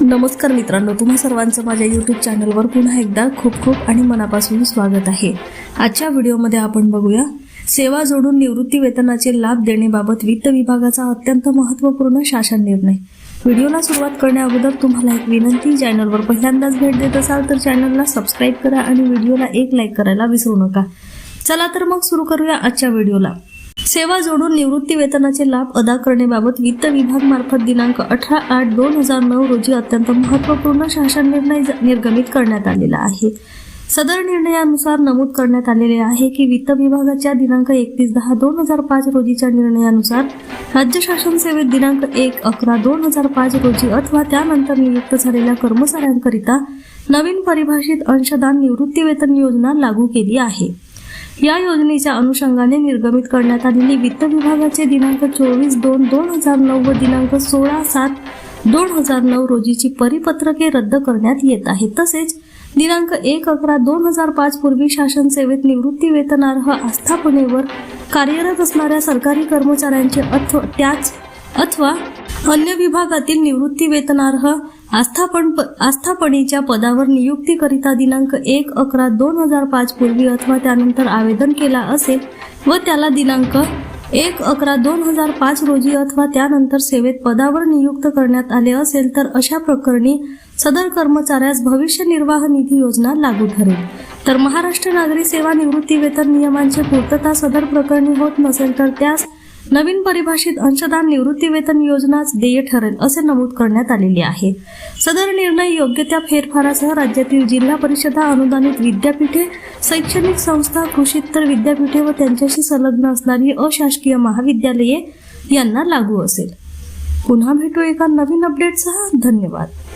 नमस्कार मित्रांनो तुम्हा सर्वांचं माझ्या यूट्यूब चॅनलवर पुन्हा एकदा खूप खूप आणि मनापासून स्वागत आहे. आजच्या व्हिडिओमध्ये आपण बघूया सेवा जोडून निवृत्ती वेतनाचे लाभ देण्याबाबत वित्त विभागाचा अत्यंत महत्त्वपूर्ण शासन निर्णय. व्हिडिओला सुरुवात करण्या अगोदर तुम्हाला एक विनंती चॅनलवर पहिल्यांदाच भेट देत असाल तर चॅनलला सबस्क्राईब करा आणि व्हिडिओला एक लाईक करायला विसरू नका. चला तर मग सुरू करूया आजच्या व्हिडिओला. सेवा जोडून निवृत्ती वेतनाचे लाभ अदा करण्याबाबत वित्त विभाग मार्फत दिनांक अठरा आठ दोन हजार नऊ रोजी अत्यंत महत्त्वपूर्ण शासन निर्णय ज- निर्गमित करण्यात आलेला आहे. सदर निर्णयानुसार नमूद करण्यात आलेले आहे की वित्त विभागाच्या दिनांक एकतीस दहा दोन हजार पाच रोजीच्या निर्णयानुसार राज्य शासन सेवेत दिनांक एक अकरा दोन हजार पाच रोजी अथवा त्यानंतर नियुक्त झालेल्या कर्मचाऱ्यांकरिता नवीन परिभाषित अंशदान निवृत्ती वेतन योजना लागू केली आहे. या योजनेच्या अनुषंगाने निर्गमित करण्यात आलेली वित्त विभागाचे दिनांक चोवीस दोन दोन हजार नऊ व दिनांक सोळा सात दोन हजार नऊ रोजीची परिपत्रके रद्द करण्यात येत आहे तसेच दिनांक एक अकरा दोन हजार पाच पूर्वी शासन सेवेत निवृत्ती वेतनार्ह आस्थापनेवर कार्यरत असणाऱ्या सरकारी कर्मचाऱ्यांचे अथवा त्याच अथवा अन्य विभागातील निवृत्ती वेतनार्ह आस्थापन आस्थापनेच्या पदावर नियुक्तीकरिता दिनांक एक अकरा दोन हजार पाच पूर्वी अथवा त्यानंतर आवेदन केला असेल व त्याला दिनांक एक अकरा दोन हजार पाच रोजी अथवा त्यानंतर सेवेत पदावर नियुक्त करण्यात आले असेल तर अशा प्रकरणी सदर कर्मचाऱ्यास भविष्य निर्वाह निधी योजना लागू ठरेल. तर महाराष्ट्र नागरी सेवा निवृत्ती वेतन नियमांची पूर्तता सदर प्रकरणी होत नसेल तर त्यास नवीन परिभाषित अंशदान निवृत्ती वेतन योजनाच देय ठरेल असे नमूद करण्यात आलेले आहे. सदर निर्णय योग्य त्या फेरफारासह राज्यातील जिल्हा परिषदा अनुदानित विद्यापीठे शैक्षणिक संस्था कृषीत्तर विद्यापीठे व त्यांच्याशी संलग्न असणारी अशासकीय महाविद्यालये यांना लागू असेल. पुन्हा भेटू एका नवीन अपडेटसह धन्यवाद.